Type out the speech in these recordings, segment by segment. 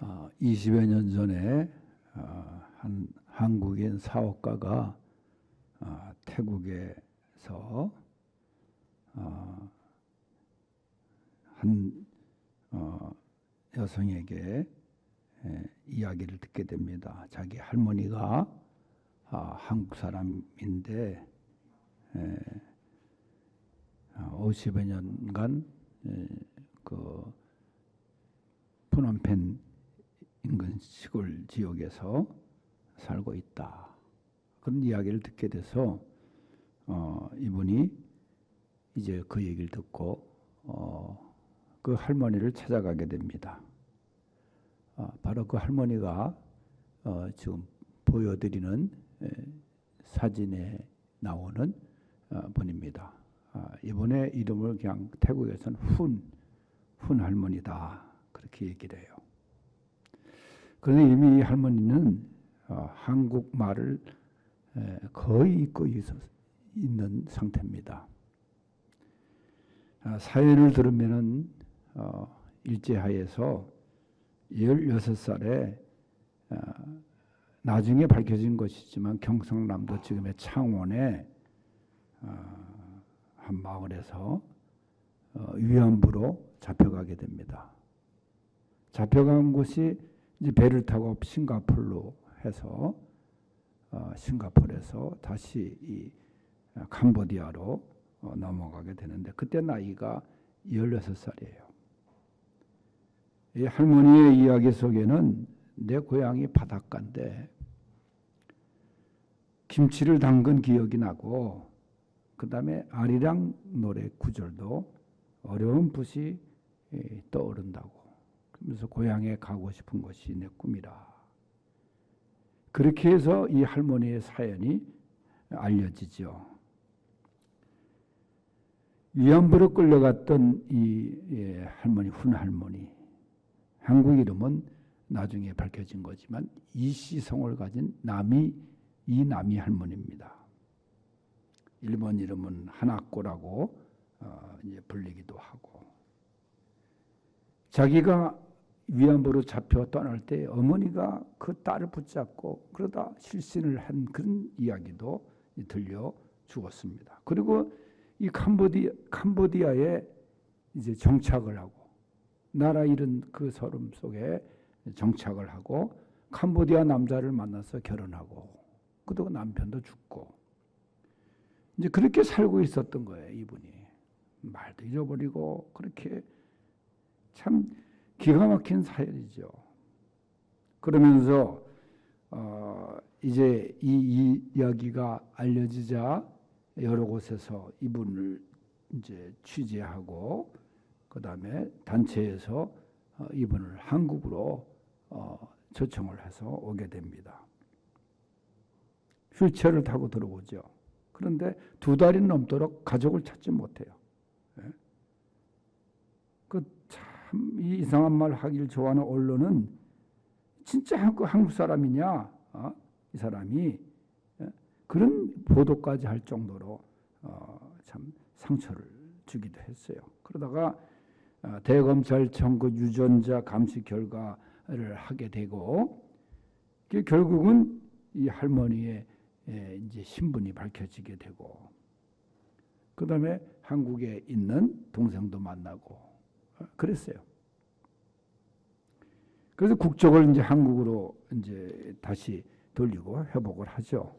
어, 20여 년 전에 어, 한 한국인 사업가가 어, 태국에서 어, 한 어, 여성에게 에, 이야기를 듣게 됩니다. 자기 할머니가 아, 한국 사람인데 에, 아, 50여 년간 에, 그 푸놈펜 인근 시골 지역에서 살고 있다. 그런 이야기를 듣게 돼서 어, 이분이 이제 그 얘기를 듣고 어, 그 할머니를 찾아가게 됩니다. 아, 바로 그 할머니가 어, 지금 보여드리는 에, 사진에 나오는 어, 분입니다. 아, 이분의 이름을 그냥 태국에서는 훈, 훈 할머니다 그렇게 얘기를 해요. 그런데 이미 이 할머니는 어, 한국말을 에, 거의 잊고 있는 상태입니다. 아, 사연을 들으면은 어, 일제하에서 16살에 어, 나중에 밝혀진 것이지만 경상남도 지금의 창원에 어, 한 마을에서 어, 위안부로 잡혀가게 됩니다. 잡혀간 곳이 이제 배를 타고 싱가폴로 해서 어, 싱가폴에서 다시 이 캄보디아로 어, 넘어가게 되는데 그때 나이가 16살이에요. 이 할머니의 이야기 속에는 내 고향이 바닷가인데 김치를 담근 기억이 나고 그 다음에 아리랑 노래 구절도 어려운 붓이 예, 떠오른다고 그러면서 고향에 가고 싶은 것이 내 꿈이라 그렇게 해서 이 할머니의 사연이 알려지죠. 위안부로 끌려갔던 이 예, 할머니 훈 할머니 한국 이름은 나중에 밝혀진 거지만 이씨성을 가진 남이 이 남이 할머니입니다. 일본 이름은 하나꼬라고 어, 이제 불리기도 하고 자기가 위안부로 잡혀 떠날 때 어머니가 그 딸을 붙잡고 그러다 실신을 한 그런 이야기도 들려 주었습니다. 그리고 이 캄보디 캄보디아에 이제 정착을 하고 나라 잃은 그 서름 속에 정착을 하고 캄보디아 남자를 만나서 결혼하고 그도 남편도 죽고 이제 그렇게 살고 있었던 거예요 이분이 말도 잊어버리고 그렇게 참 기가 막힌 사연이죠. 그러면서 어 이제 이, 이 이야기가 알려지자 여러 곳에서 이분을 이제 취재하고 그 다음에 단체에서 어, 이분을 한국으로 어, 초청을 해서 오게 됩니다. 휠체어를 타고 들어오죠. 그런데 두 달이 넘도록 가족을 찾지 못해요. 예? 그참 이상한 말 하길 좋아하는 언론은 진짜 한국 사람이냐? 어? 이 사람이 예? 그런 보도까지 할 정도로 어, 참 상처를 주기도 했어요. 그러다가 어, 대검찰청 그 유전자 감시 결과를 하게 되고 결국은 이 할머니의 예, 이제 신분이 밝혀지게 되고 그 다음에 한국에 있는 동생도 만나고 어, 그랬어요. 그래서 국적을 이제 한국으로 이제 다시 돌리고 회복을 하죠.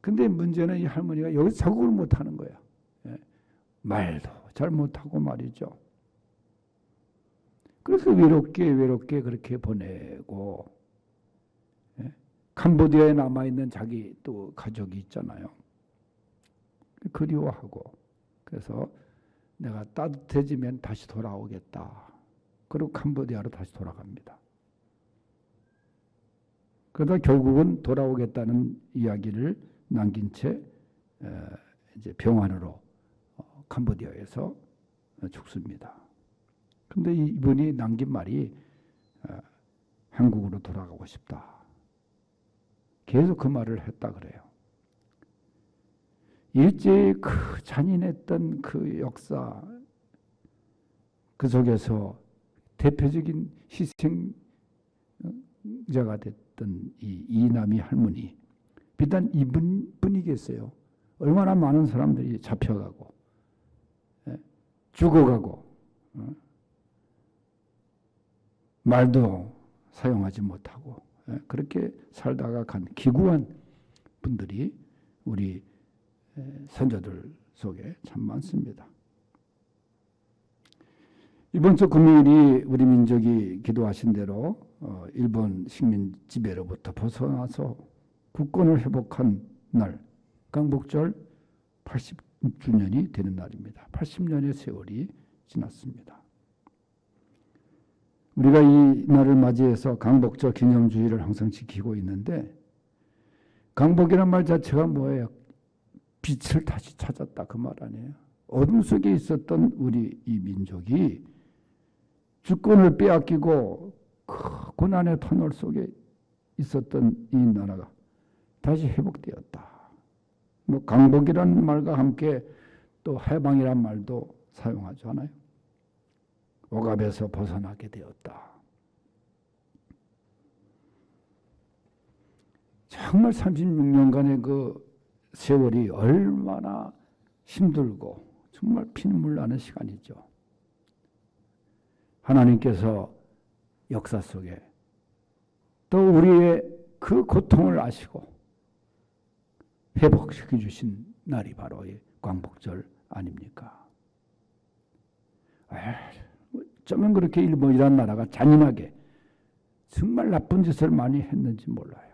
근데 문제는 이 할머니가 여기서 적응을 못 하는 거야. 예. 말도 잘 못하고 말이죠. 그래서 외롭게 외롭게 그렇게 보내고 예. 캄보디아에 남아 있는 자기 또 가족이 있잖아요. 그리워하고 그래서 내가 따뜻해지면 다시 돌아오겠다. 그리고 캄보디아로 다시 돌아갑니다. 그러다 결국은 돌아오겠다는 이야기를 남긴 채 이제 병원으로 어, 캄보디아에서 죽습니다. 근데 이분이 남긴 말이 어, 한국으로 돌아가고 싶다. 계속 그 말을 했다 그래요. 일제의 그 잔인했던 그 역사 그 속에서 대표적인 희생자가 됐던 이 이남이 할머니 비단 이분 뿐이겠어요. 얼마나 많은 사람들이 잡혀가고 예, 죽어가고 어? 말도 사용하지 못하고 예, 그렇게 살다가 간 기구한 분들이 우리 예, 선조들 속에 참 많습니다. 이번 주 금요일이 우리 민족이 기도하신 대로 어, 일본 식민 지배로부터 벗어나서 국권을 회복한 날 강복절 80주년이 되는 날입니다. 80년의 세월이 지났습니다. 우리가 이 날을 맞이해서 강복절 기념주의를 항상 지키고 있는데 강복이란 말 자체가 뭐예요? 빛을 다시 찾았다 그 말 아니에요. 어둠 속에 있었던 우리 이 민족이 주권을 빼앗기고 그 고난의 터널 속에 있었던 이 나라가 다시 회복되었다. 뭐 강복이라는 말과 함께 또 해방이란 말도 사용하지 않아요. 억압에서 벗어나게 되었다. 정말 36년간의 그 세월이 얼마나 힘들고 정말 피눈물 나는 시간이죠. 하나님께서 역사 속에 또 우리의 그 고통을 아시고 회복시켜 주신 날이 바로 이 광복절 아닙니까? 어쩌면 그렇게 일본이란 나라가 잔인하게 정말 나쁜 짓을 많이 했는지 몰라요.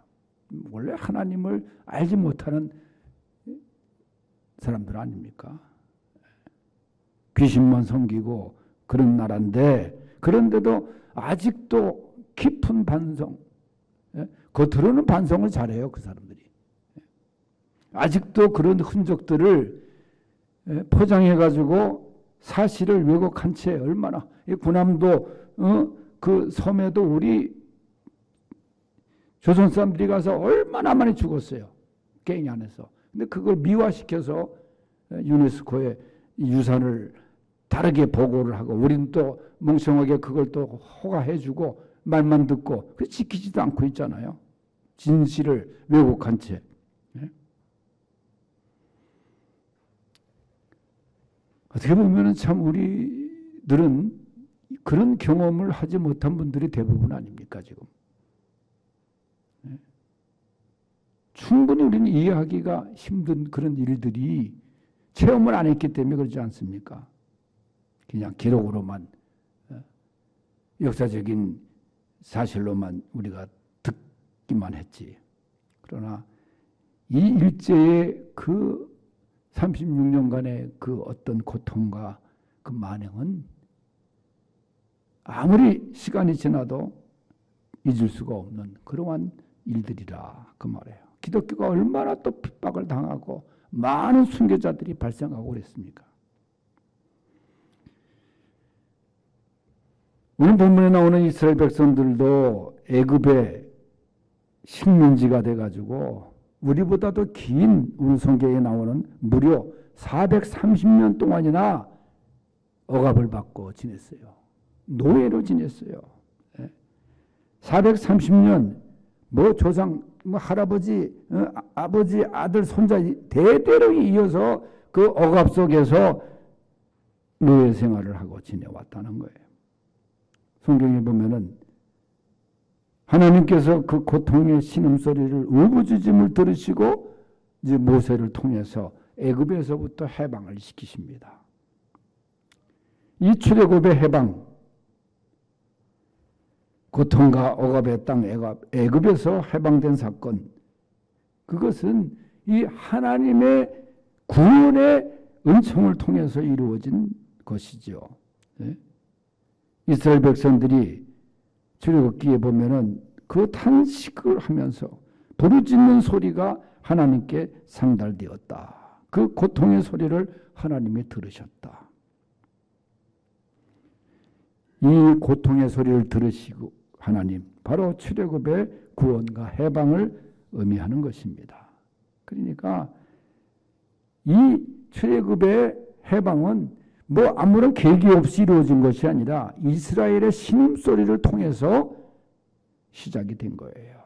원래 하나님을 알지 못하는 사람들 아닙니까? 귀신만 섬기고 그런 나라인데 그런데도 아직도 깊은 반성, 겉으로는 반성을 잘해요 그 사람들이. 아직도 그런 흔적들을 포장해 가지고 사실을 왜곡한 채 얼마나 구남도 어, 그 섬에도 우리 조선 사람들이 가서 얼마나 많이 죽었어요 갱 안에서. 근데 그걸 미화시켜서 유네스코에 유산을 다르게 보고를 하고 우리는 또 멍청하게 그걸 또 허가해주고 말만 듣고 그 지키지도 않고 있잖아요. 진실을 왜곡한 채. 어떻게 보면 참 우리들은 그런 경험을 하지 못한 분들이 대부분 아닙니까 지금. 충분히 우리는 이해하기가 힘든 그런 일들이 체험을 안 했기 때문에 그러지 않습니까? 그냥 기록으로만 어, 역사적인 사실로만 우리가 듣기만 했지. 그러나 이 일제의 그 36년간의 그 어떤 고통과 그 만행은 아무리 시간이 지나도 잊을 수가 없는 그러한 일들이라 그 말이에요. 기독교가 얼마나 또 핍박을 당하고 많은 순교자들이 발생하고 그랬습니까? 오늘 본문에 나오는 이스라엘 백성들도 애굽의 식민지가 돼가지고 우리보다도 긴 오늘 성경에 나오는 무려 430년 동안이나 억압을 받고 지냈어요. 노예로 지냈어요. 430년 예. 뭐 조상 뭐 할아버지 어, 아버지 아들 손자 대대로 이어서 그 억압 속에서 노예 생활을 하고 지내왔다는 거예요. 성경에 보면은 하나님께서 그 고통의 신음소리를 울부짖음을 들으시고 이제 모세를 통해서 애굽에서부터 해방을 시키십니다. 이 출애굽의 해방 고통과 억압의 땅 애굽 에서 해방된 사건 그것은 이 하나님의 구원의 은총을 통해서 이루어진 것이죠. 네? 이스라엘 백성들이 출애굽기에 보면은 그 탄식을 하면서 부르짖는 소리가 하나님께 상달되었다. 그 고통의 소리를 하나님이 들으셨다. 이 고통의 소리를 들으시고 하나님 바로 출애굽의 구원과 해방을 의미하는 것입니다. 그러니까 이 출애굽의 해방은 뭐 아무런 계기 없이 이루어진 것이 아니라 이스라엘의 신음소리를 통해서 시작이 된 거예요.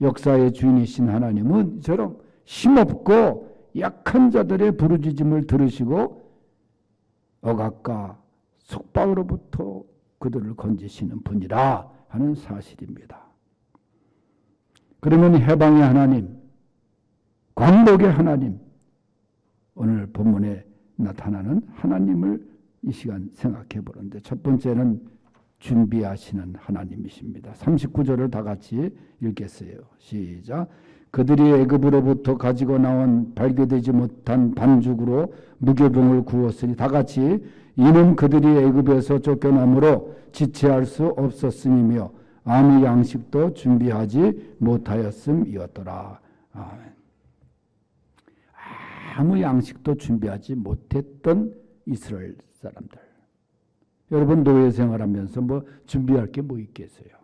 역사의 주인이신 하나님은 저런 힘없고 약한 자들의 부르짖음을 들으시고 억압과 속박으로부터 그들을 건지시는 분이라 하는 사실입니다. 그러면 해방의 하나님, 광복의 하나님, 오늘 본문에 나타나는 하나님을 이 시간 생각해 보는데 첫 번째는 준비하시는 하나님이십니다. 39절을 다 같이 읽겠어요. 시작. 그들이 애굽으로부터 가지고 나온 발교되지 못한 반죽으로 무교병을 구웠으니 다 같이 이는 그들이 애굽에서 쫓겨남으로 지체할 수 없었음이며 아무 양식도 준비하지 못하였음이었더라. 아멘. 아무 양식도 준비하지 못했던 이스라엘 사람들. 여러분 노예 생활하면서 뭐 준비할 게 뭐 있겠어요?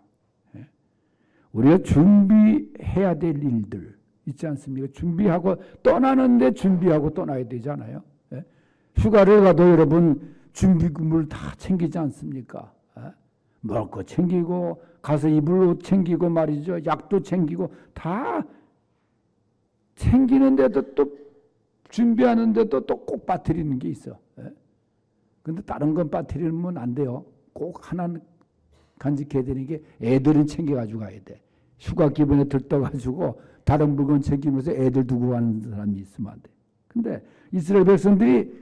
예? 우리가 준비해야 될 일들 있지 않습니까? 준비하고 떠나는데 준비하고 떠나야 되잖아요. 예? 휴가를 가도 여러분 준비금을 다 챙기지 않습니까? 예? 먹을 거 챙기고 가서 입을 옷 챙기고 말이죠. 약도 챙기고 다 챙기는데도 또 준비하는데도 또 꼭 빠뜨리는 게 있어. 예? 근데 다른 건 빠뜨리면 안 돼요. 꼭 하나는 간직해야 되는 게 애들은 챙겨가지고 가야 돼. 휴가 기분에 들떠가지고 다른 물건 챙기면서 애들 두고 가는 사람이 있으면 안 돼. 근데 이스라엘 백성들이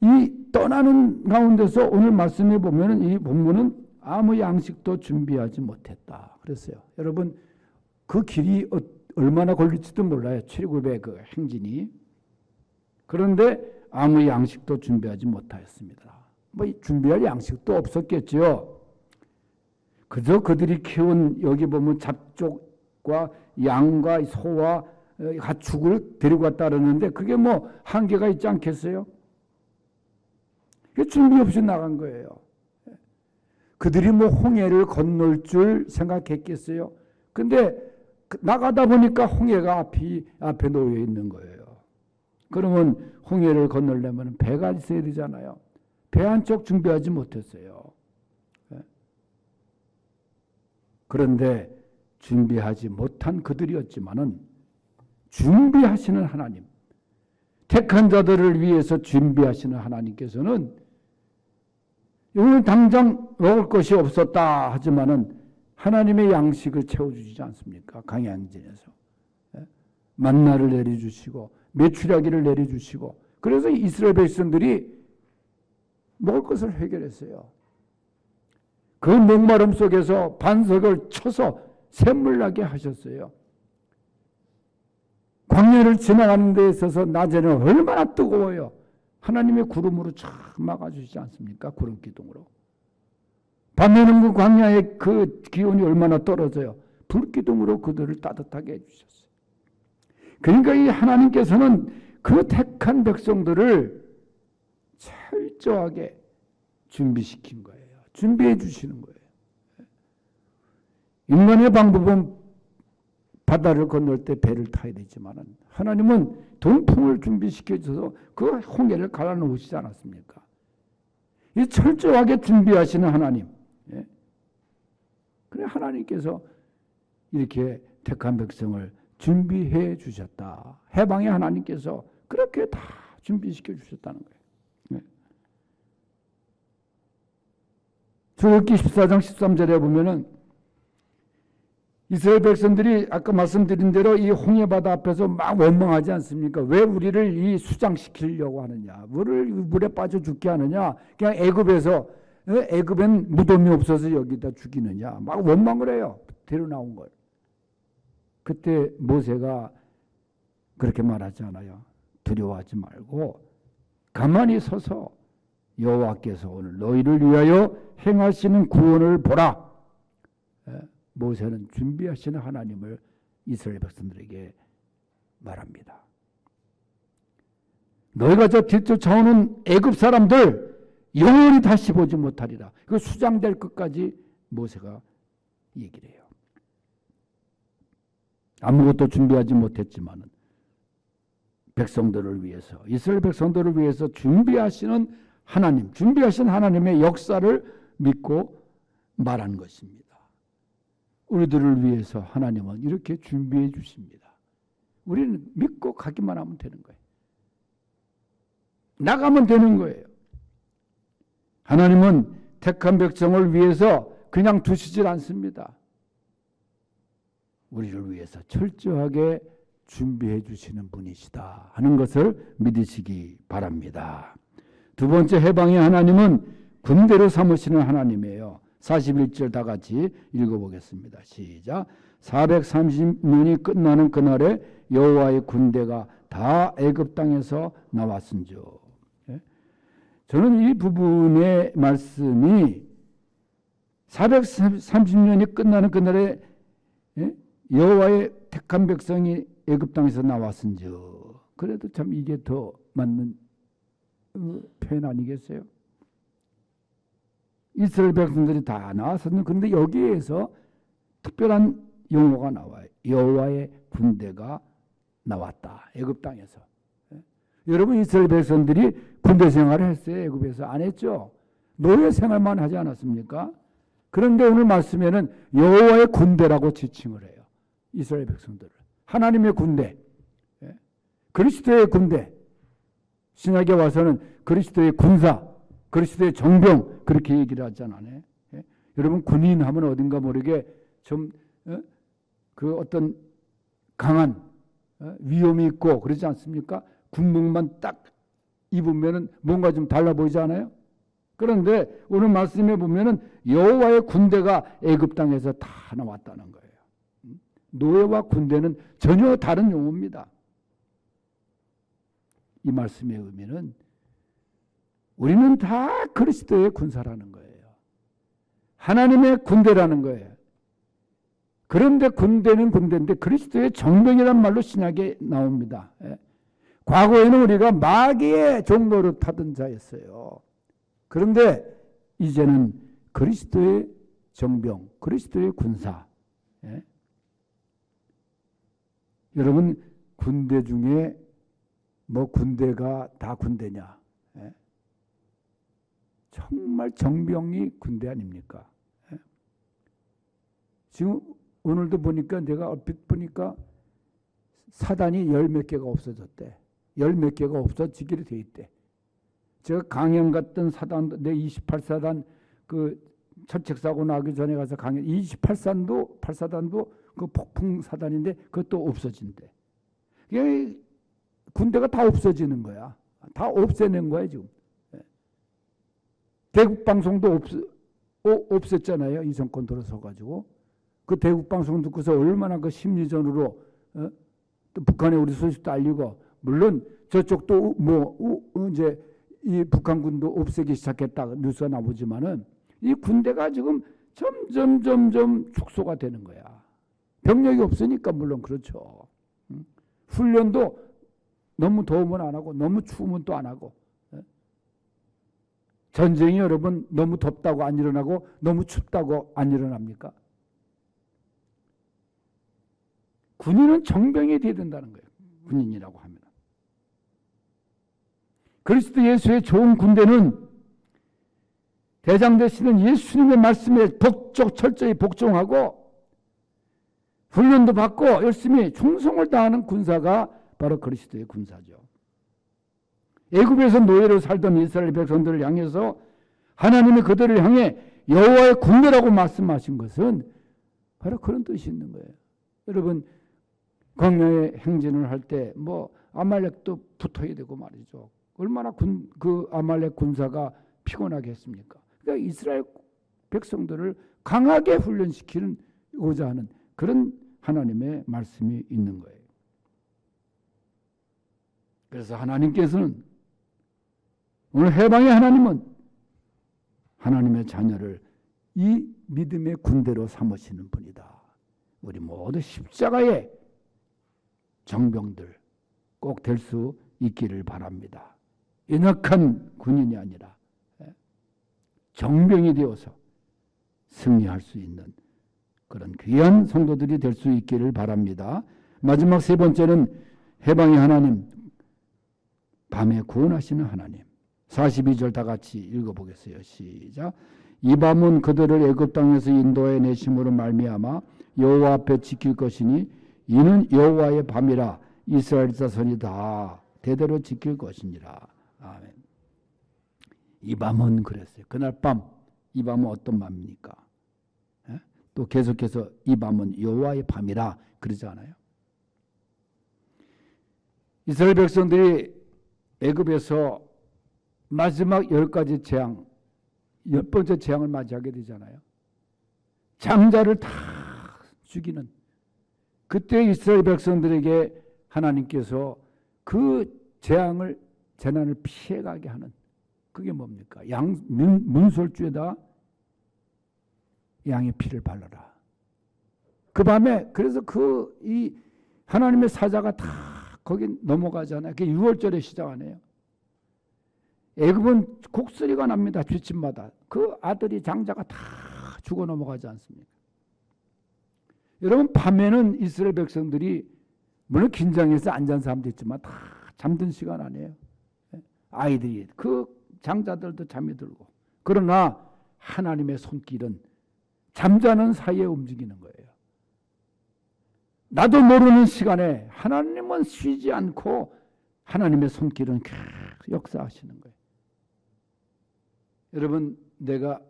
이 떠나는 가운데서 오늘 말씀해 보면은 이 본문은 아무 양식도 준비하지 못했다. 그랬어요. 여러분 그 길이 어- 얼마나 걸릴지도 몰라요. 출애굽의 그 행진이. 그런데 아무 양식도 준비하지 못하였습니다. 뭐 준비할 양식도 없었겠지요. 그저 그들이 키운 여기 보면 잡족과 양과 소와 어, 가축을 데리고 왔다 그러는데 그게 뭐 한계가 있지 않겠어요? 그 준비 없이 나간 거예요. 그들이 뭐 홍해를 건널 줄 생각했겠어요? 근데 그 나가다 보니까 홍해가 앞이 앞에 놓여 있는 거예요. 그러면 홍해를 건너려면 배가 있어야 되잖아요. 배 한쪽 준비하지 못했어요. 예. 그런데 준비하지 못한 그들이었지만은 준비하시는 하나님, 택한 자들을 위해서 준비하시는 하나님께서는 오늘 당장 먹을 것이 없었다 하지만은 하나님의 양식을 채워주지 않습니까? 강양진에서 예? 만나를 내려주시고 메추라기를 내려주시고 그래서 이스라엘 백성들이 먹을 것을 해결했어요. 그 목마름 속에서 반석을 쳐서 샘물 나게 하셨어요. 광야를 지나가는 데 있어서 낮에는 얼마나 뜨거워요. 하나님의 구름으로 쫙 막아주시지 않습니까? 구름 기둥으로. 밤에는 그 광야의 그 기온이 얼마나 떨어져요. 불기둥으로 그들을 따뜻하게 해주셨어요. 그러니까 이 하나님께서는 그 택한 백성들을 철저하게 준비시킨 거예요. 준비해 주시는 거예요. 인간의 방법은 바다를 건널 때 배를 타야 되지만은 하나님은 동풍을 준비시켜 줘서 그 홍해를 갈아 놓으시지 않았습니까? 이 철저하게 준비하시는 하나님. 예? 그래 하나님께서 이렇게 택한 백성을 준비해 주셨다. 해방의 하나님께서 그렇게 다 준비시켜 주셨다는 거예요. 예. 출애굽기 14장 13절에 보면은 이스라엘 백성들이 아까 말씀드린 대로 이 홍해 바다 앞에서 막 원망하지 않습니까? 왜 우리를 이 수장시키려고 하느냐? 물을 물에 빠져 죽게 하느냐? 그냥 애굽에서 애굽엔 무덤이 없어서 여기다 죽이느냐? 막 원망을 해요. 데려 나온 걸. 그때 모세가 그렇게 말하잖아요. 두려워하지 말고 가만히 서서 여호와께서 오늘 너희를 위하여 행하시는 구원을 보라. 예, 모세는 준비하시는 하나님을 이스라엘 백성들에게 말합니다. 너희가 저 뒤쫓아오는 애굽 사람들 영원히 다시 보지 못하리라. 그 수장될 것까지 모세가 얘기를 해요. 아무것도 준비하지 못했지만은 백성들을 위해서 이스라엘 백성들을 위해서 준비하시는 하나님, 준비하신 하나님의 역사를 믿고 말한 것입니다. 우리들을 위해서 하나님은 이렇게 준비해 주십니다. 우리는 믿고 가기만 하면 되는 거예요. 나가면 되는 거예요. 하나님은 택한 백성을 위해서 그냥 두시질 않습니다. 우리를 위해서 철저하게 준비해 주시는 분이시다 하는 것을 믿으시기 바랍니다. 두 번째 해방의 하나님은 군대로 삼으시는 하나님이에요. 41절 다 같이 읽어보겠습니다. 시작. 430년이 끝나는 그날에 여호와의 군대가 다 애굽 땅에서 나왔은즉. 예? 저는 이 부분의 말씀이 430년이 끝나는 그날에 예? 여호와의 택한 백성이 애굽 땅에서 나왔은즉. 그래도 참 이게 더 맞는 어, 표현 아니겠어요? 이스라엘 백성들이 다 나왔었는데 근데 여기에서 특별한 용어가 나와요. 여호와의 군대가 나왔다. 애굽 땅에서. 예? 여러분 이스라엘 백성들이 군대 생활을 했어요. 애굽에서 안 했죠. 노예 생활만 하지 않았습니까? 그런데 오늘 말씀에는 여호와의 군대라고 지칭을 해요. 이스라엘 백성들을. 하나님의 군대. 예? 그리스도의 군대. 신약에 와서는 그리스도의 군사, 그리스도의 정병 그렇게 얘기를 하잖아요. 예? 여러분 군인 하면 어딘가 모르게 좀 그 어? 어떤 강한 어? 위험이 있고 그러지 않습니까? 군복만 딱 입으면은 뭔가 좀 달라 보이지 않아요? 그런데 오늘 말씀에 보면은 여호와의 군대가 애굽 땅에서 다 나왔다는 거예요. 음? 노예와 군대는 전혀 다른 용어입니다. 이 말씀의 의미는 우리는 다 그리스도의 군사라는 거예요. 하나님의 군대라는 거예요. 그런데 군대는 군대인데 그리스도의 정병이란 말로 신약에 나옵니다. 예. 과거에는 우리가 마귀의 종로를 타던 자였어요. 그런데 이제는 그리스도의 정병, 그리스도의 군사. 예. 여러분 군대 중에 뭐 군대가 다 군대냐? 예? 정말 정병이 군대 아닙니까? 예? 지금 오늘도 보니까 내가 얼핏 보니까 사단이 열 몇 개가 없어졌대. 열 몇 개가 없어지기로 돼 있대. 제가 강연 갔던 사단도 내 28사단 그 철책 사고 나기 전에 가서 강연 28사단도 8사단도 그 폭풍 사단인데 그것도 없어진대. 군대가 다 없어지는 거야. 다 없애는 거야 지금. 예. 대국 방송도 없, 없앴잖아요. 이 정권 들어서 가지고 그 대국 방송 듣고서 얼마나 그 심리전으로 어? 또 북한에 우리 소식도 알리고 물론 저쪽도 뭐 어, 이제 이 북한군도 없애기 시작했다 뉴스가 나오지만은 이 군대가 지금 점점 점점 축소가 되는 거야. 병력이 없으니까 물론 그렇죠. 훈련도 너무 더우면 안 하고 너무 추우면 또 안 하고 예? 전쟁이 여러분 너무 덥다고 안 일어나고 너무 춥다고 안 일어납니까? 군인은 정병이 돼야 된다는 거예요. 군인이라고 하면. 그리스도 예수의 좋은 군대는 대장 되시는 예수님의 말씀에 복적 철저히 복종하고 훈련도 받고 열심히 충성을 다하는 군사가 바로 그리스도의 군사죠. 애굽에서 노예로 살던 이스라엘 백성들을 향해서 하나님이 그들을 향해 여호와의 군대라고 말씀하신 것은 바로 그런 뜻이 있는 거예요. 여러분 광야에 행진을 할 때 뭐 아말렉도 붙어야 되고 말이죠. 얼마나 군, 그 아말렉 군사가 피곤하겠습니까? 그러니까 이스라엘 백성들을 강하게 훈련시키고자 하는 그런 하나님의 말씀이 있는 거예요. 그래서 하나님께서는 오늘 해방의 하나님은 하나님의 자녀를 이 믿음의 군대로 삼으시는 분이다. 우리 모두 십자가의 정병들 꼭 될 수 있기를 바랍니다. 연약한 군인이 아니라 예, 정병이 되어서 승리할 수 있는 그런 귀한 성도들이 될 수 있기를 바랍니다. 마지막 세 번째는 해방의 하나님 밤에 구원하시는 하나님. 42절 다 같이 읽어보겠어요. 시작. 이 밤은 그들을 애굽 땅에서 인도해 내심으로 말미암아 여호와 앞에 지킬 것이니 이는 여호와의 밤이라 이스라엘 자손이 다 대대로 지킬 것이니라. 아멘. 이 밤은 그랬어요. 그날 밤, 이 밤은 어떤 밤입니까? 예? 또 계속해서 이 밤은 여호와의 밤이라 그러지 않아요? 이스라엘 백성들이 애굽에서 마지막 열 가지 재앙, 열 번째 재앙을 맞이하게 되잖아요. 장자를 다 죽이는 그때 이스라엘 백성들에게 하나님께서 그 재앙을 재난을 피해가게 하는 그게 뭡니까? 양 문, 문설주에다 양의 피를 발라라. 그 밤에 그래서 그 이 하나님의 사자가 다 거기 넘어가잖아요. 그게 6월절에 시작하네요. 애굽은 곡소리가 납니다. 뒷집마다. 그 아들이 장자가 다 죽어 넘어가지 않습니까? 여러분 밤에는 이스라엘 백성들이 물론 긴장해서 안 잔 사람도 있지만 다 잠든 시간 아니에요. 아이들이 그 장자들도 잠이 들고 그러나 하나님의 손길은 잠자는 사이에 움직이는 거예요. 나도 모르는 시간에 하나님은 쉬지 않고 하나님의 손길은 계속 역사하시는 거예요. 여러분 내가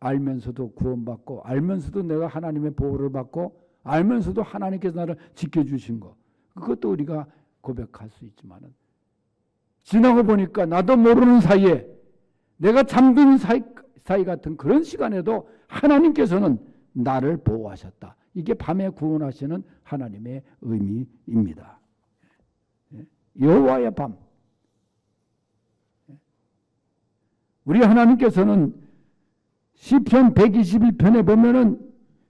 알면서도 구원받고 알면서도 내가 하나님의 보호를 받고 알면서도 하나님께서 나를 지켜주신 거 그것도 우리가 고백할 수 있지만은 지나고 보니까 나도 모르는 사이에 내가 잠든 사이, 사이 같은 그런 시간에도 하나님께서는 나를 보호하셨다. 이게 밤에 구원하시는 하나님의 의미입니다. 예. 여호와의 밤. 예. 우리 하나님께서는 시편 121편에 보면은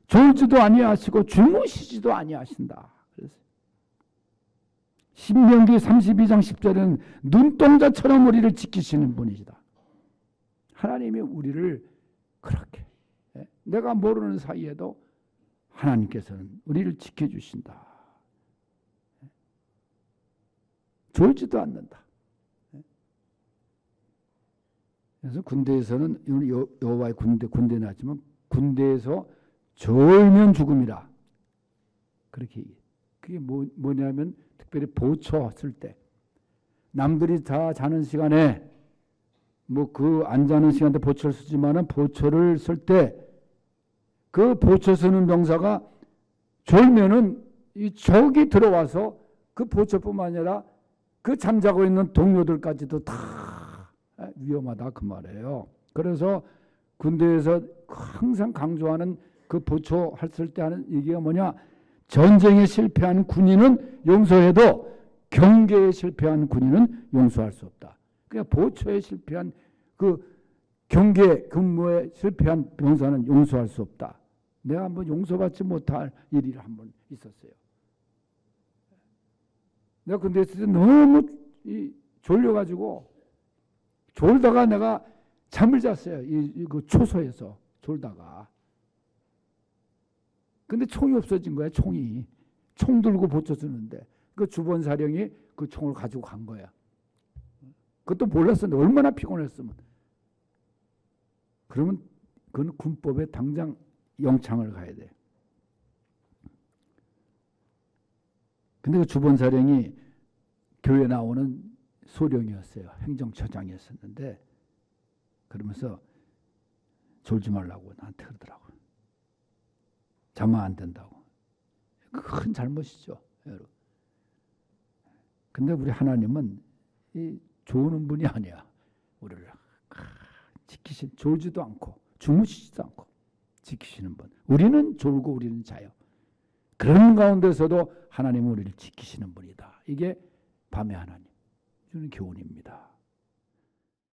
졸지도 아니하시고 주무시지도 아니하신다. 그래서 신명기 32장 10절에는 눈동자처럼 우리를 지키시는 분이시다. 하나님이 우리를 그렇게 예, 내가 모르는 사이에도 하나님께서는 우리를 지켜주신다. 예. 졸지도 않는다. 예. 그래서 군대에서는 여- 여호와의 군대 군대 나지만 군대에서 졸면 죽음이라 그렇게 얘기해요. 그게 뭐, 뭐냐면 특별히 보초 쓸때 남들이 다 자는 시간에 뭐 그 안 자는 시간대 보초를 쓰지만은 보초를 쓸 때 그 보초 쓰는 병사가 졸면은 이 적이 들어와서 그 보초뿐만 아니라 그 잠자고 있는 동료들까지도 다 위험하다 그 말이에요. 그래서 군대에서 항상 강조하는 그 보초 했을 때 하는 얘기가 뭐냐? 전쟁에 실패한 군인은 용서해도 경계에 실패한 군인은 용서할 수 없다. 그러니까 보초에 실패한 그 경계 근무에 실패한 병사는 용서할 수 없다. 내가 한번 용서받지 못할 일이 한번 있었어요. 내가 근데 있을 때 너무 이 졸려가지고 졸다가 내가 잠을 잤어요. 이, 이 그 초소에서 졸다가. 근데 총이 없어진 거야, 총이. 총 들고 보쳐 쓰는데. 그 주변 사령이 그 총을 가지고 간 거야. 그것도 몰랐었는데 얼마나 피곤했으면. 그러면 그건 군법에 당장 영창을 가야 돼. 근데 그 주변 사령이 교회 나오는 소령이었어요. 행정처장이었었는데 그러면서 졸지 말라고 나한테 그러더라고. 자면 안 된다고. 큰 잘못이죠, 여러분. 근데 우리 하나님은 이 좋은 분이 아니야. 우리를 지키신 졸지도 않고 주무시지도 않고 지키시는 분. 우리는 졸고 우리는 자요. 그런 가운데서도 하나님은 우리를 지키시는 분이다. 이게 밤의 하나님 주는 교훈입니다.